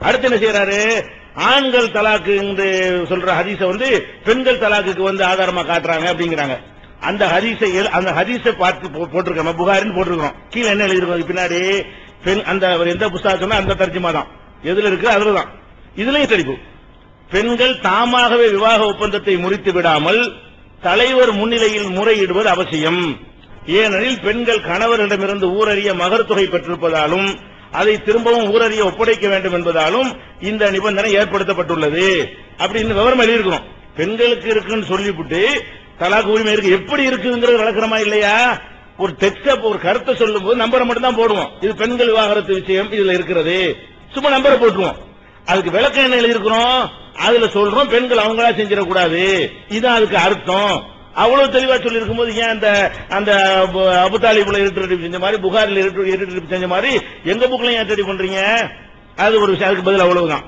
அடுத்து என்ன செய்யறாரு? ஆண்கள் தலாக்கு என்று சொல்ற ஹதீஸ வந்து பெண்கள் தலாக்குக்கு வந்து ஆதாரமா காட்டுறாங்க அப்படிங்கிறாங்க. அந்த ஹதீஸை அந்த ஹதீஸை பார்த்து போ- போட்டிருக்கோம் புகாரின்னு போட்டிருக்கிறோம். கீழே என்ன எழுதிருக்கோம் பின்னாடி? பெண் அந்த எந்த புஸ்தகம்னா அந்த தர்ஜுமா தான். எதுல இருக்கு? அதுலதான் இதுலயும் தெளிவு. பெண்கள் தாமாகவே விவாக ஒப்பந்தத்தை முறித்து விடாமல் தலைவர் முன்னிலையில் முறையிடுவது அவசியம். ஏனெனில் பெண்கள் கணவரிடமிருந்து ஊரறிய மகர் தொகை பெற்றிருப்பதாலும் அதை திரும்பவும் ஊரறிய ஒப்படைக்க வேண்டும் என்பதாலும் இந்த நிபந்தனை ஏற்படுத்தப்பட்டுள்ளது. அப்படின்னு விவரம் எழுதியிருக்கிறோம். பெண்களுக்கு இருக்குன்னு சொல்லிவிட்டு தலாக்கு உரிமை இருக்கு. எப்படி இருக்குங்கிறது விளக்குறமா இல்லையா? ஒரு டெக்ஸ்ட ஒரு கருத்தை சொல்லும் போது நம்பரை மட்டும் தான் போடுவோம். இது பெண்கள் விவாகரத்து விஷயம் இதுல இருக்கிறது. சும்மா நம்பரை போட்டுருவோம். அதுக்கு விளக்கம் என்ன எழுதியிருக்கிறோம்? அதுல சொல்றோம் பெண்கள் அவங்களா செஞ்சிடக்கூடாது. இதுதான் அதுக்கு அர்த்தம். அவ்வளவு தெளிவா சொல்லி இருக்கும்போது ஏன் அந்த அந்த அபுதாலிபுல இருட்டு செஞ்ச மாதிரி புகாரில் இருட்டு இருட்டு செஞ்ச மாதிரி எங்க புக்ல ஏன் தேடி பண்றீங்க? அது ஒரு விஷயம் அதுக்கு பதில் அவ்வளவுதான்.